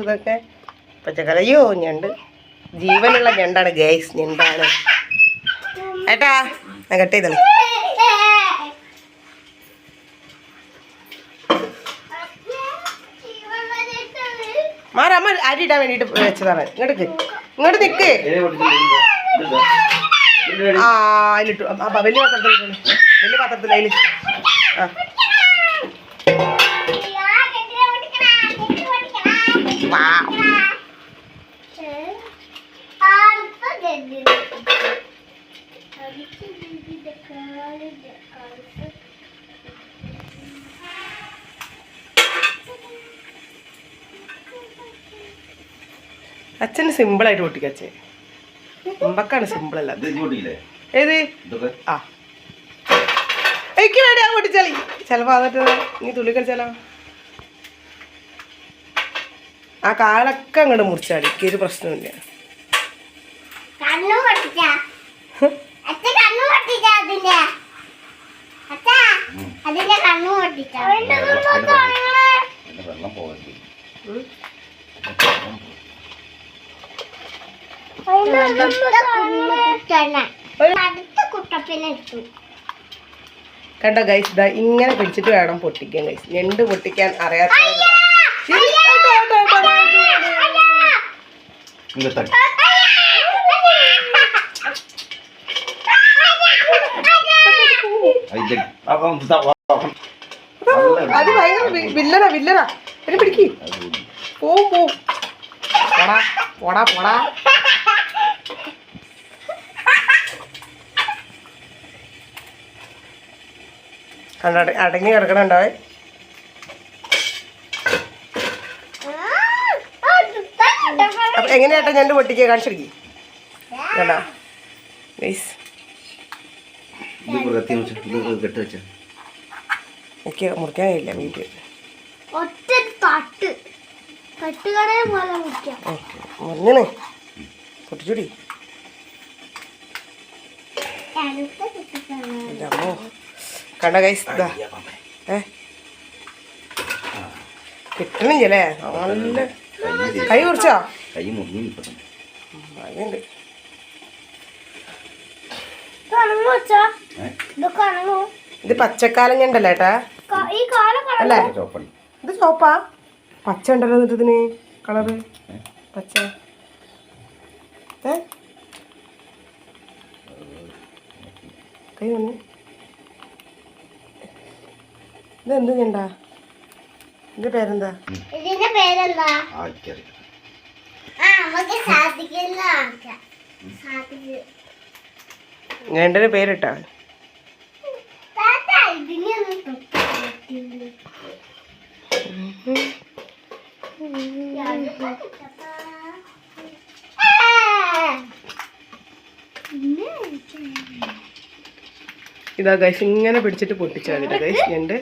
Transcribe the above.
ഇതൊക്കെ പച്ചക്കറി. അയ്യോ ഞണ്ട്. ജീവനുള്ള ഞണ്ടാണ് ഗൈസ് ഞണ്ടാണ്. ഏട്ടാ ഞാൻ കട്ട് ചെയ്തത് മാറാമ അരി ഇടാൻ വേണ്ടിട്ട് വെച്ചതാണ്. ഇങ്ങോട്ട് ഇങ്ങോട്ട് നിക്ക്. ആ അതിലിട്ടു. അപ്പൊ വലിയ പാത്രത്തിൽ. വലിയ പാത്രത്തിൽ അതിൽ ആ. അച്ഛന് സിമ്പിളായിട്ട് പൊട്ടിക്കച്ചേ അമ്പക്കാണ് സിമ്പിൾ അല്ല. ഏത്? ആ. വേണ്ടി ആ പൊട്ടിച്ചാളി. ചിലപ്പോ അതിട്ട് നീ തുള്ളി കളിച്ചാലോ? ആ കാലൊക്കെ അങ്ങോട്ട് മുറിച്ചാടി എനിക്കൊരു പ്രശ്നമില്ല. അടുത്ത കുട്ടപ്പിനെ ഇട്ടു കണ്ടോ ഗൈസ് ഇതാ ഇങ്ങനെ പിടിച്ചിട്ട് വേണം പൊട്ടിക്കാൻ ഗൈസ് ഞണ്ട് പൊട്ടിക്കാൻ അറിയാത്ത അത് ഭയങ്കര വില്ലനാ വില്ലനാ. എന്നെ പിടിക്ക്. പോവും പോവും പോടാ പോടാ പോടാ. കണ്ട അടങ്ങി കിടക്കണുണ്ടാവേ അപ്പൊ എങ്ങനെയാട്ടെ ഞാൻ പൊട്ടിക്കുക? കാണിച്ചിരിക്കി ഗൈസ് കെട്ട് എനിക്ക് മുറിക്കാൻ കഴിയില്ല വീട്ടിൽ ഒറ്റ തട്ട്. പോലെ മുറിക്കാം. പൊട്ടിച്ചൂടി. അമ്മോ കണ്ട ഗൈസ് ഇതാ ഏ? കിട്ടണില്ലേ നല്ല കൈ കുറിച്ചോ കൈ ഇത് പച്ചക്കാലം ഞണ്ടല്ലേ ഏട്ടാ. അല്ലേ? ഇത് ചോപ്പാ പച്ച ഉണ്ടല്ലോ എന്നിട്ട് ഇതിന് കളറ് പച്ച. ഏ? കൈ വന്ന് ഇതെന്ത് ഞണ്ടാ ഇതിന്റെ പേരെന്താ? ഇതിന്റെ പേരെന്താ? ഞണ്ടിന് പേരിട്ടാ. ഇതാ ഗൈസ് ഇങ്ങനെ പിടിച്ചിട്ട് പൊട്ടിച്ചാണ് മതി ഗൈസ് ഞണ്ട്